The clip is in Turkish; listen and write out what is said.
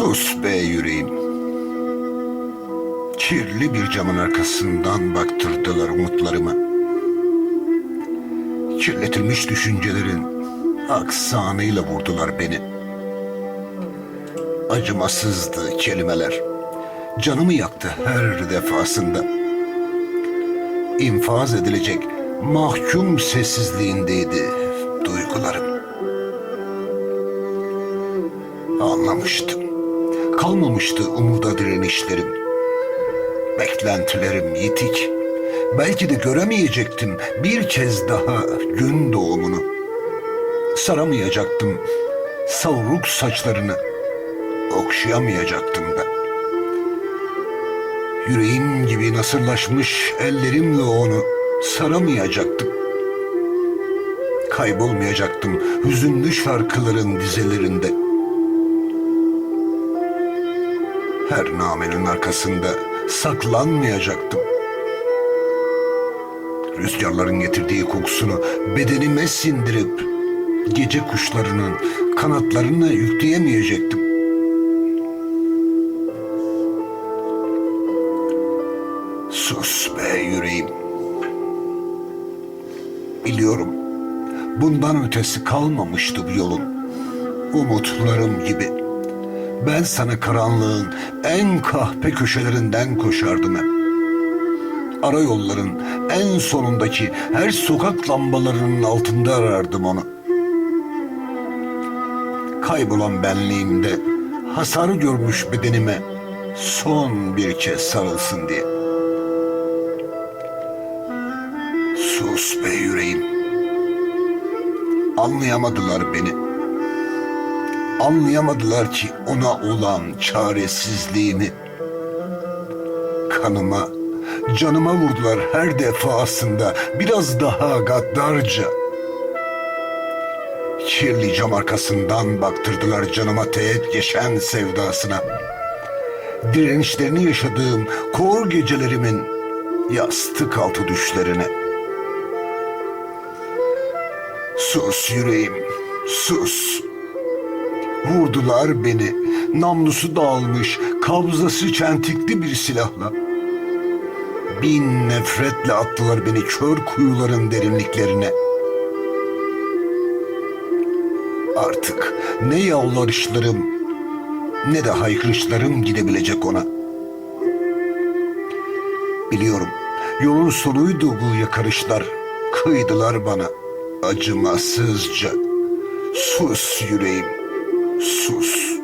Sus be yüreğim. Kirli bir camın arkasından baktırdılar umutlarıma. Kirletilmiş düşüncelerin aksanıyla vurdular beni. Acımasızdı kelimeler. Canımı yaktı her defasında. İnfaz edilecek mahkum sessizliğindeydi duygularım. Anlamıştım. Kalmamıştı umuda direnişlerim. Beklentilerim yitik. Belki de göremeyecektim bir kez daha gün doğumunu. Saramayacaktım savruk saçlarını. Okşayamayacaktım da. Yüreğim gibi nasırlaşmış ellerimle onu saramayacaktım. Kaybolmayacaktım hüzünlü şarkıların dizelerinde. Her namenin arkasında saklanmayacaktım. Rüzgarların getirdiği kokusunu bedenime sindirip gece kuşlarının kanatlarına yükleyemeyecektim. Sus be yüreğim. Biliyorum bundan ötesi kalmamıştı bu yolun. Umutlarım gibi. Ben sana karanlığın en kahpe köşelerinden koşardım hep. Ara yolların en sonundaki her sokak lambalarının altında arardım onu. Kaybolan benliğimde hasar görmüş bedenime son bir kez sarılsın diye. Sus be yüreğim. Anlayamadılar beni. Anlayamadılar ki ona olan çaresizliğimi. Kanıma, canıma vurdular her defasında biraz daha gaddarca. Kirli cam arkasından baktırdılar canıma teğet geçen sevdasına. Direnişlerini yaşadığım kor gecelerimin yastık altı düşlerine. Sus yüreğim, sus. Vurdular beni, namlusu dağılmış, kabzası çentikli bir silahla. Bin nefretle attılar beni kör kuyuların derinliklerine. Artık ne yalvarışlarım ne de haykırışlarım gidebilecek ona. Biliyorum yolun sonuydu bu yakarışlar. Kıydılar bana acımasızca. Sus yüreğim, sus.